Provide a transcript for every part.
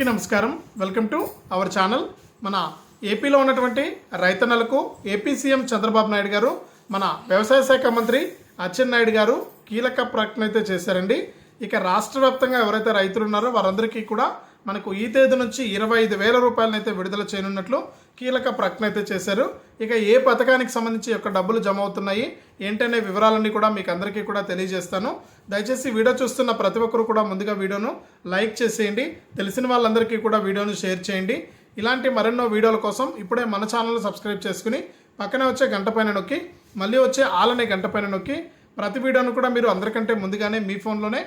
అందరికీ నమస్కారం. Welcome to our channel. మన ఏపీలో ఉన్నటువంటి రైతన్నలకు ఏపీ సీఎం చంద్రబాబు నాయుడు గారు మన వ్యవసాయ శాఖ మంత్రి అచ్చెన్నాయుడు గారు కీలక ప్రకటన అయితే చేశారండి. ఇక రాష్ట్ర వ్యాప్తంగా ఎవరైతే రైతులు ఉన్నారో వారందరికీ కూడా మనకు ఈ తేదీ నుంచి ఇరవై ఐదు వేల రూపాయలనైతే విడుదల చేయనున్నట్లు కీలక ప్రకటన అయితే చేశారు. ఇక ఏ పథకానికి సంబంధించి యొక్క డబ్బులు జమ అవుతున్నాయి ఏంటనే వివరాలన్నీ కూడా మీకు అందరికీ కూడా తెలియజేస్తాను. దయచేసి వీడియో చూస్తున్న ప్రతి ఒక్కరు కూడా ముందుగా వీడియోను లైక్ చేసేయండి. తెలిసిన వాళ్ళందరికీ కూడా వీడియోను షేర్ చేయండి. ఇలాంటి మరెన్నో వీడియోల కోసం ఇప్పుడే మన ఛానల్ సబ్స్క్రైబ్ చేసుకుని పక్కనే వచ్చే గంట పైన నొక్కి మళ్ళీ వచ్చే ఆలనే గంట పైన నొక్కి ప్రతి వీడియోను కూడా మీరు అందరికంటే ముందుగానే మీ ఫోన్లోనే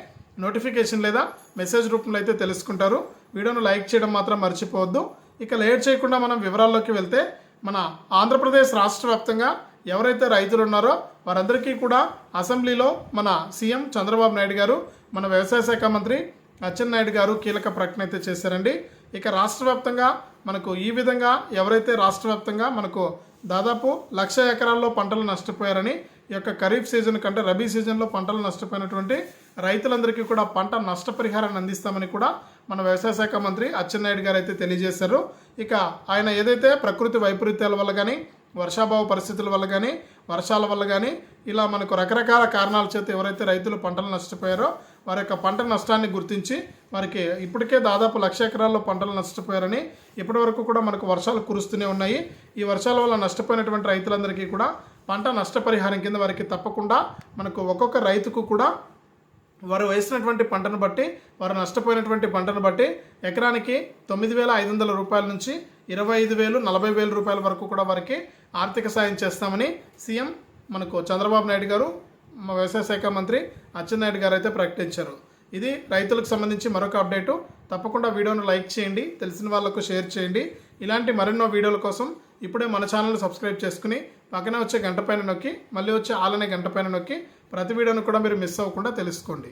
నోటిఫికేషన్ లేదా మెసేజ్ రూపంలో అయితే తెలుసుకుంటారు. వీడియోను లైక్ చేయడం మాత్రం మర్చిపోవద్దు. ఇక లేట్ చేయకుండా మనం వివరాల్లోకి వెళ్తే మన ఆంధ్రప్రదేశ్ రాష్ట్ర వ్యాప్తంగా ఎవరైతే రైతులు ఉన్నారో వారందరికీ కూడా అసెంబ్లీలో మన సీఎం చంద్రబాబు నాయుడు గారు మన వ్యవసాయ శాఖ మంత్రి అచ్చెన్నాయుడు గారు కీలక ప్రకటన అయితే చేశారండి. ఇక రాష్ట్ర వ్యాప్తంగా మనకు ఈ విధంగా ఎవరైతే రాష్ట్ర వ్యాప్తంగా మనకు దాదాపు లక్ష ఎకరాల్లో పంటలు నష్టపోయారని ఈ యొక్క ఖరీఫ్ సీజన్ కంటే రబీ సీజన్లో పంటలు నష్టపోయినటువంటి రైతులందరికీ కూడా పంట నష్టపరిహారాన్ని అందిస్తామని కూడా మన వ్యవసాయ శాఖ మంత్రి అచ్చెన్నాయుడు గారు అయితే తెలియజేశారు. ఇక ఆయన ఏదైతే ప్రకృతి వైపరీత్యాల వల్ల కానీ వర్షాభావ పరిస్థితుల వల్ల కానీ వర్షాల వల్ల కానీ ఇలా మనకు రకరకాల కారణాల చేత ఎవరైతే రైతులు పంటలు నష్టపోయారో వారి యొక్క పంట నష్టాన్ని గుర్తించి వారికి ఇప్పటికే దాదాపు లక్ష ఎకరాల్లో పంటలు నష్టపోయారని ఇప్పటి వరకు కూడా మనకు వర్షాలు కురుస్తూనే ఉన్నాయి. ఈ వర్షాల వల్ల నష్టపోయినటువంటి రైతులందరికీ కూడా పంట నష్టపరిహారం కింద వారికి తప్పకుండా మనకు ఒక్కొక్క రైతుకు కూడా వారు వేసినటువంటి పంటను బట్టి వారు నష్టపోయినటువంటి పంటను బట్టి ఎకరానికి తొమ్మిది వేల ఐదు వందల రూపాయల నుంచి ఇరవై ఐదు వేలు నలభై వేల రూపాయల వరకు కూడా వారికి ఆర్థిక సాయం చేస్తామని సీఎం మనకు చంద్రబాబు నాయుడు గారు మా వ్యవసాయ శాఖ మంత్రి అచ్చెన్నాయుడు గారు అయితే ప్రకటించారు. ఇది రైతులకు సంబంధించి మరొక అప్డేటు తప్పకుండా వీడియోను లైక్ చేయండి తెలిసిన వాళ్ళకు షేర్ చేయండి. ఇలాంటి మరెన్నో వీడియోల కోసం ఇప్పుడే మన ఛానల్ సబ్స్క్రైబ్ చేసుకుని పక్కన వచ్చే గంట పైన నొక్కి మళ్ళీ వచ్చే ఆలనే గంట పైన నొక్కి ప్రతి వీడియోను కూడా మీరు మిస్ అవ్వకుండా తెలుసుకోండి.